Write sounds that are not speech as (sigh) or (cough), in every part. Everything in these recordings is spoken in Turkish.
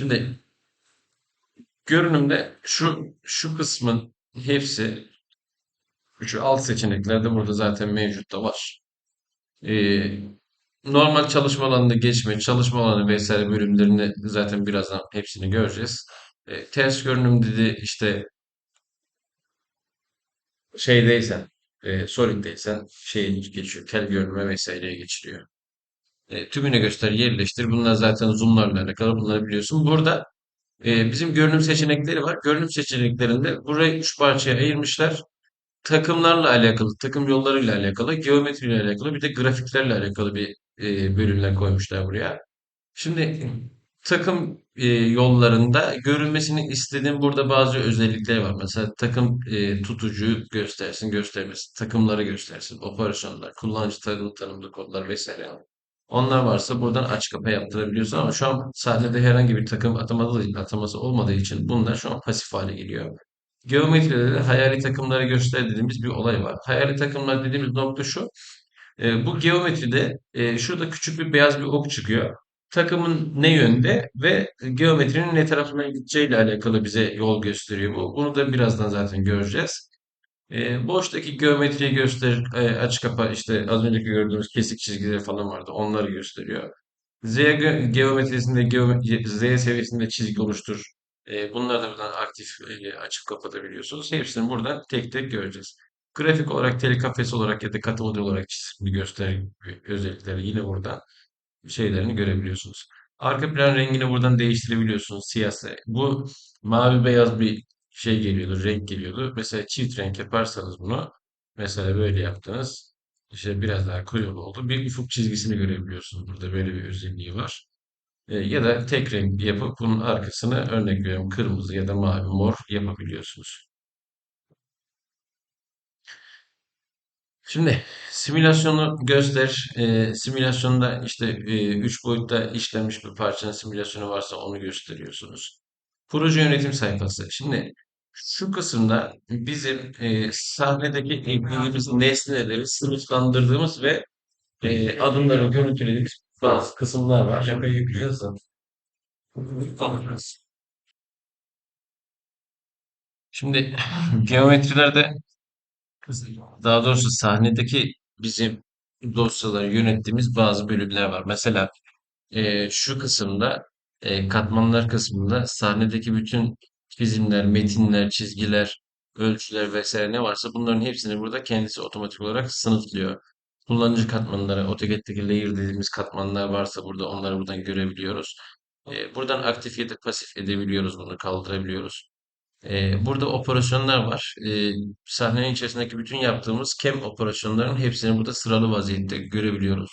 Şimdi görünümde şu şu kısmın hepsi şu alt seçeneklerde burada zaten mevcut da var. Ee, normal çalışma alanında geçme, çalışma alanı vesaire bölümlerini zaten birazdan hepsini göreceğiz. Ee, ters görünüm dedi işte şeydeysen, e, solid'deysen şey geçiyor, tel görünüme vesaireye geçiriyor. E, tümüne göster, yerleştir. Bunlar zaten zoomlarla alakalı. Bunları biliyorsun. Burada e, bizim görünüm seçenekleri var. Görünüm seçeneklerinde burayı üç parçaya ayırmışlar. Takımlarla alakalı, takım yollarıyla alakalı, geometriyle alakalı, bir de grafiklerle alakalı bir e, bölümler koymuşlar buraya. Şimdi takım e, yollarında görülmesini istediğim burada bazı özellikler var. Mesela takım e, tutucu göstersin, göstermesin, takımları göstersin, operasyonlar, kullanıcı tanım, tanımlı kodlar vesaire. Onlar varsa buradan aç kapa yaptırabiliyorsun ama şu an sahnede herhangi bir takım atamadığı, ataması olmadığı için bunlar şu an pasif hale geliyor. Geometride de hayali takımları göster dediğimiz bir olay var. Hayali takımlar dediğimiz nokta şu. E, bu geometride e, şurada küçük bir beyaz bir ok çıkıyor. Takımın ne yönde ve geometrinin ne tarafına gideceğiyle alakalı bize yol gösteriyor bu. Bunu da birazdan zaten göreceğiz. E, boştaki geometriyi gösterir, e, aç kapa işte az önceki gördüğümüz kesik çizgileri falan vardı. Onları gösteriyor. Z ge- geometrisinde geome- Z seviyesinde çizgi oluştur. E, bunları da buradan aktif e, açıp kapatabiliyorsunuz. Hepsini buradan tek tek göreceğiz. Grafik olarak, telikafes olarak ya da katı model olarak çizgi göster özellikleri yine buradan şeylerini görebiliyorsunuz. Arka plan rengini buradan değiştirebiliyorsunuz. Siyahsa. Bu mavi beyaz bir şey geliyordu, renk geliyordu. Mesela çift renk yaparsanız bunu mesela böyle yaptınız. İşte biraz daha koyu oldu. Bir ufuk çizgisini görebiliyorsunuz. Burada böyle bir özelliği var. E, ya da tek renk yapıp bunun arkasını örnek veriyorum kırmızı ya da mavi, mor yapabiliyorsunuz. Şimdi simülasyonu göster. E, simülasyonda işte e, üç boyutta işlenmiş bir parçanın simülasyonu varsa onu gösteriyorsunuz. Proje yönetim sayfası. Şimdi şu kısımda bizim e, sahnedeki eklediğimiz nesneleri sınıflandırdığımız ve e, adımları görüntülediğimiz bazı kısımlar var. Şakayı yüklüyoruz da. Şimdi (laughs) geometrilerde daha doğrusu sahnedeki bizim dosyaları yönettiğimiz bazı bölümler var. Mesela e, şu kısımda e, katmanlar kısmında sahnedeki bütün çizimler, metinler, çizgiler, ölçüler vesaire ne varsa bunların hepsini burada kendisi otomatik olarak sınıflıyor. Kullanıcı katmanları, AutoCAD'deki layer dediğimiz katmanlar varsa burada onları buradan görebiliyoruz. E, buradan aktif ya da pasif edebiliyoruz bunu, kaldırabiliyoruz. Ee, burada operasyonlar var. Ee, sahnenin içerisindeki bütün yaptığımız CAM operasyonların hepsini burada sıralı vaziyette görebiliyoruz.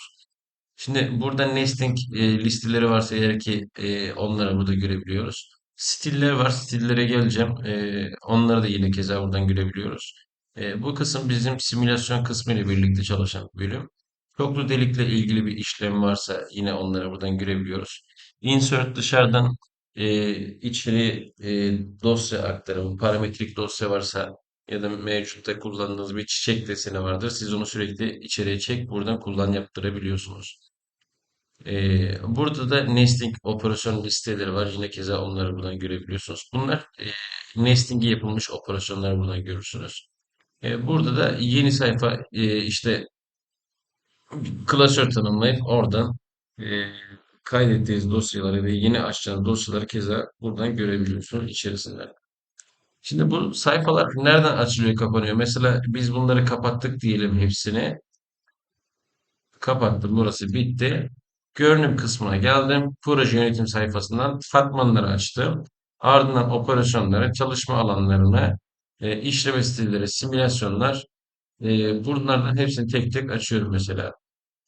Şimdi burada nesting e, listeleri varsa eğer ki e, onları burada görebiliyoruz. Stiller var. Stillere geleceğim. E, onları da yine keza buradan görebiliyoruz. E, bu kısım bizim simülasyon kısmı ile birlikte çalışan bir bölüm. Çoklu delikle ilgili bir işlem varsa yine onları buradan görebiliyoruz. Insert dışarıdan e, içeri e, dosya aktarımı, parametrik dosya varsa ya da mevcutta kullandığınız bir çiçek deseni vardır. Siz onu sürekli içeriye çek, buradan kullan yaptırabiliyorsunuz. Ee, burada da nesting operasyon listeleri var. Yine keza onları buradan görebiliyorsunuz. Bunlar e, nesting'i yapılmış operasyonlar buradan görürsünüz. E, burada da yeni sayfa e, işte klasör tanımlayıp oradan e, kaydettiğiniz dosyaları ve yeni açacağınız dosyaları keza buradan görebiliyorsunuz içerisinde. Şimdi bu sayfalar nereden açılıyor, kapanıyor? Mesela biz bunları kapattık diyelim hepsini. Kapattım. Burası bitti. Görünüm kısmına geldim. Proje yönetim sayfasından katmanları açtım. Ardından operasyonlara, çalışma alanlarına, e, işleme stilleri, simülasyonlar. E, bunlardan hepsini tek tek açıyorum mesela.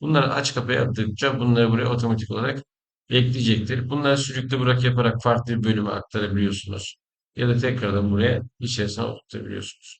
Bunları aç kapa yaptıkça bunları buraya otomatik olarak ekleyecektir. Bunları sürükle bırak yaparak farklı bir bölüme aktarabiliyorsunuz. Ya da tekrardan buraya içerisine oturtabiliyorsunuz.